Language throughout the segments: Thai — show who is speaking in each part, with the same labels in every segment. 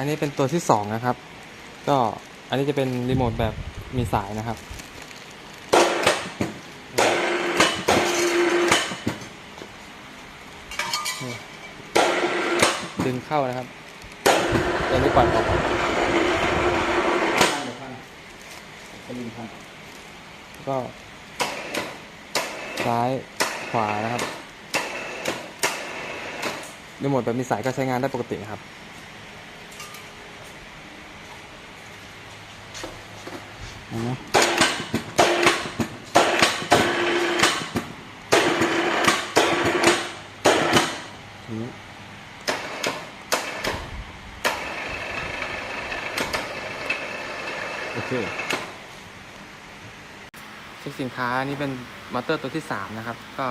Speaker 1: อันนี้เป็นตัวที่สองนะครับ ก็อันนี้จะเป็นรีโมทแบบมีสายนะครับ ดึงเข้านะครับตัวนี้ปล่อยออกก็ ซ้ายขวานะครับรีโมทแบบมีสายก็ใช้งานได้ปกตินะครับ
Speaker 2: เห็นไหม
Speaker 1: โอเคเช็คสินค้านี่เป็นมอเตอร์ตัวที่สามนะครับ ก็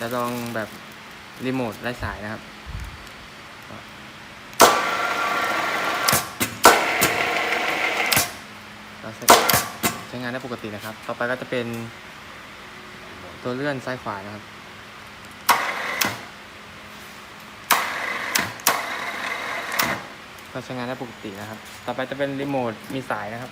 Speaker 1: จะลองแบบรีโมทไร้สายนะครับ ก็ใช้ใช้งานได้ปกตินะครับ ต่อไปก็จะเป็นตัวเลื่อนซ้ายขวานะครับก็ใช้งานได้ปกตินะครับ ต่อไปจะเป็นรีโมทมีสายนะครับ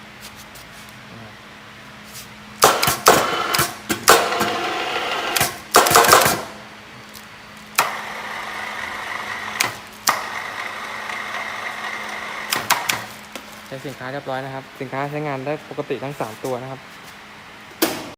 Speaker 1: ช้สินค้าเรียบร้อยนะครับ สินค้าใช้งานได้ปกติทั้ง 3 ตัวนะครับ